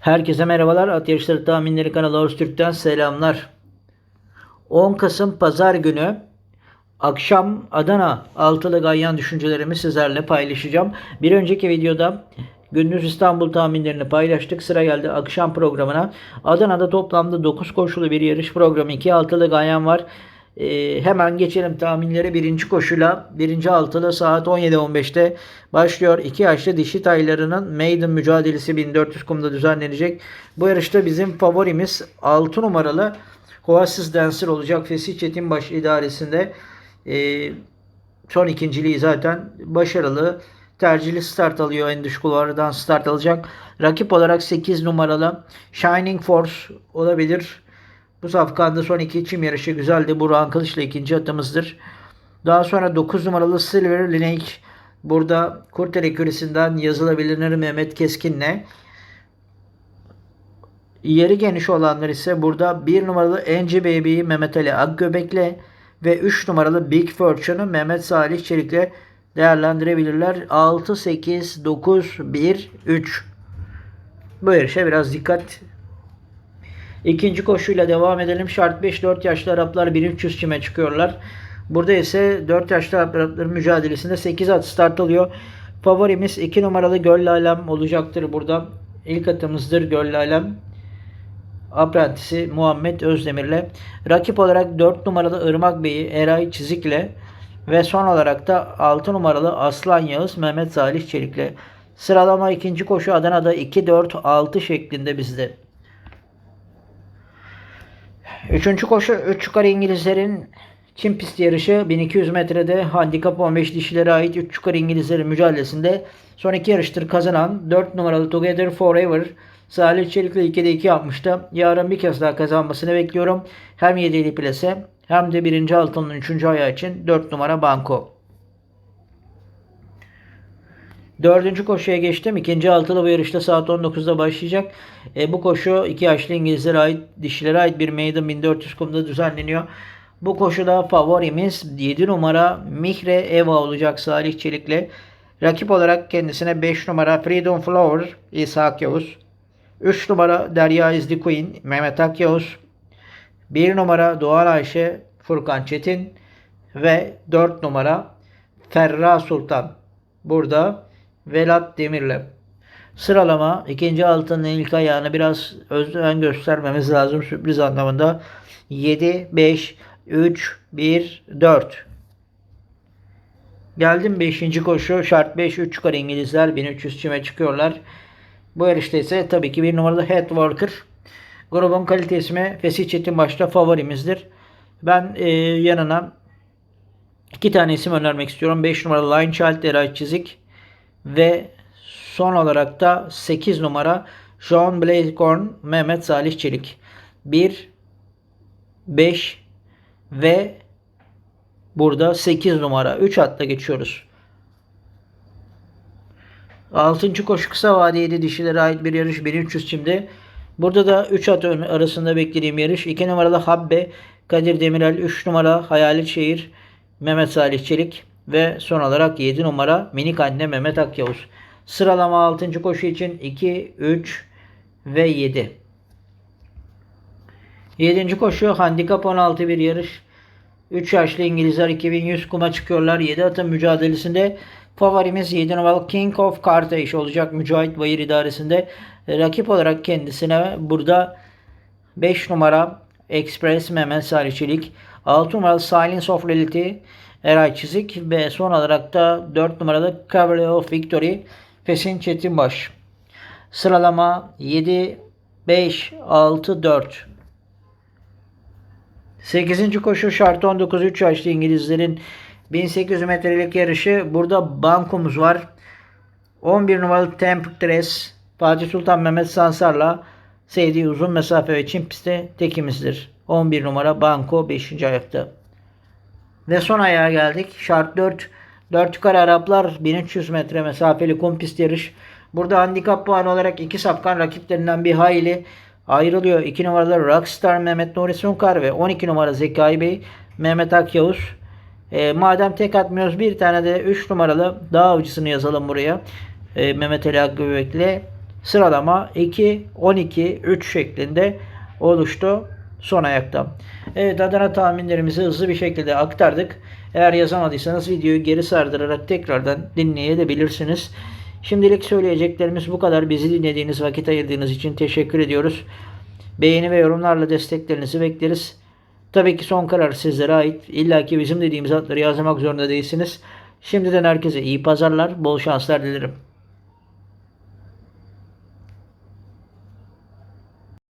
Herkese merhabalar. At Yarışları Tahminleri kanalı Horse Türk'ten selamlar. 10 Kasım Pazar günü akşam Adana altılı ganyan düşüncelerimi sizlerle paylaşacağım. Bir önceki videoda gündüz İstanbul tahminlerini paylaştık. Sıra geldi akşam programına. Adana'da toplamda 9 koşulu bir yarış programı. 2 altılı ganyan var. Ee, hemen geçelim tahminlere. Birinci koşuyla birinci altılı saat 17.15'te başlıyor. İki yaşlı dişi taylarının maiden mücadelesi 1400 kumda düzenlenecek. Bu yarışta bizim favorimiz 6 numaralı Oasis Dancer olacak. Fesih Çetinbaş idaresinde. Ee, son ikinciliği zaten başarılı. Tercihli start alıyor. En dış kulvardan start alacak. Rakip olarak 8 numaralı Shining Force olabilir. Bu safkanda son iki çim yarışı güzeldi. Burhan Kılıç'la ikinci atımızdır. Daha sonra 9 numaralı Silver Lineage burada Kurtel ekürisinden yazılabilir Mehmet Keskin'le. Yeri geniş olanlar ise burada 1 numaralı Enci Baby'yi Mehmet Ali Akgöbek'le ve 3 numaralı Big Fortune'u Mehmet Salih Çelik'le değerlendirebilirler. 6, 8, 9, 1, 3. Bu yarışa biraz dikkat İkinci koşuyla devam edelim. Şart 5 4 yaşlı Araplar 1300 çime çıkıyorlar. Burada ise 4 yaşlı Arapların mücadelesinde 8 at start alıyor. Favorimiz 2 numaralı Göl Alem olacaktır burada. İlk atımızdır Göl Alem. Aprentisi Muhammed Özdemir'le. Rakip olarak 4 numaralı Irmak Bey'i Eray Çizik'le ve son olarak da 6 numaralı Aslan Yağız Mehmet Salih Çelik'le. Sıralama ikinci koşu Adana'da 2-4-6 şeklinde bizde. Üçüncü koşu 3 yukarı İngilizlerin Çin pist yarışı 1200 metrede handikap 15 dişilere ait 3 yukarı İngilizlerin mücadelesinde son iki yarıştır kazanan 4 numaralı Together Forever Salih Çelik'le 2'de 2 yapmıştı. Yarın bir kez daha kazanmasını bekliyorum. Hem 7'li plase hem de 1. altının 3. ayağı için 4 numara Banko. Dördüncü koşuya geçtim. İkinci altılı bu yarışta saat 19'da başlayacak. E, bu koşu iki yaşlı İngilizlere ait, dişilere ait bir maiden 1400 kumda düzenleniyor. Bu koşuda favorimiz 7 numara Mihre Eva olacak Salih Çelik'le. Rakip olarak kendisine 5 numara Freedom Flower İshak Yavuz. 3 numara Derya İzli Queen Mehmet Akyavuz. 1 numara Doğan Ayşe Furkan Çetin. Ve 4 numara Ferra Sultan. Burada Velat Demir'le. Sıralama ikinci altının ilk ayağını biraz özden göstermemiz lazım sürpriz anlamında. 7, 5, 3, 1, 4. Geldim 5. koşu. Şart 5, 3 yukarı İngilizler 1300 çime çıkıyorlar. Bu yarışta ise tabii ki bir numaralı Headworker. Grubun kalite ismi Fesih Çetin başta favorimizdir. Ben e, yanına iki tane isim önermek istiyorum. 5 numaralı Line Child Eray Çizik ve son olarak da 8 numara John Blazecorn Mehmet Salih Çelik. 1 5 ve burada 8 numara 3 hatta geçiyoruz. 6. koşu kısa vadeli dişilere ait bir yarış 1300 çimde. Burada da 3 at arasında beklediğim yarış. 2 numaralı Habbe Kadir Demirel, 3 numara Hayalet Şehir Mehmet Salih Çelik ve son olarak 7 numara Minik Anne Mehmet Akyavuz. Sıralama 6. koşu için 2, 3 ve 7. 7. koşu handikap 16 bir yarış. 3 yaşlı İngilizler 2100 kuma çıkıyorlar. 7 atın mücadelesinde favorimiz 7 numaralı King of Carthage olacak Mücahit Bayır idaresinde. Rakip olarak kendisine burada 5 numara Express Mehmet Sarıçelik, 6 numaralı Silence of Reality Eray Çizik ve son olarak da 4 numaralı Cavalier of Victory Fesin Çetinbaş. Sıralama 7, 5, 6, 4. 8. koşu şartı 19 3 yaşlı İngilizlerin 1800 metrelik yarışı. Burada bankomuz var. 11 numaralı Temptress Fatih Sultan Mehmet Sansar'la sevdiği uzun mesafe ve çim pistte tekimizdir. 11 numara banko 5. ayakta. Ve son ayağa geldik. Şart 4. 4 yukarı Araplar 1300 metre mesafeli kum pist yarış. Burada handikap puanı olarak iki safkan rakiplerinden bir hayli ayrılıyor. 2 numaralı Rockstar Mehmet Nuri Sunkar ve 12 numara Zekai Bey Mehmet Akyavuz. E, madem tek atmıyoruz bir tane de 3 numaralı dağ avcısını yazalım buraya. E, Mehmet Ali Akgöbek'le sıralama 2, 12, 3 şeklinde oluştu son ayakta. Evet Adana tahminlerimizi hızlı bir şekilde aktardık. Eğer yazamadıysanız videoyu geri sardırarak tekrardan dinleyebilirsiniz. Şimdilik söyleyeceklerimiz bu kadar. Bizi dinlediğiniz, vakit ayırdığınız için teşekkür ediyoruz. Beğeni ve yorumlarla desteklerinizi bekleriz. Tabii ki son karar sizlere ait. İlla ki bizim dediğimiz adları yazmak zorunda değilsiniz. Şimdiden herkese iyi pazarlar, bol şanslar dilerim.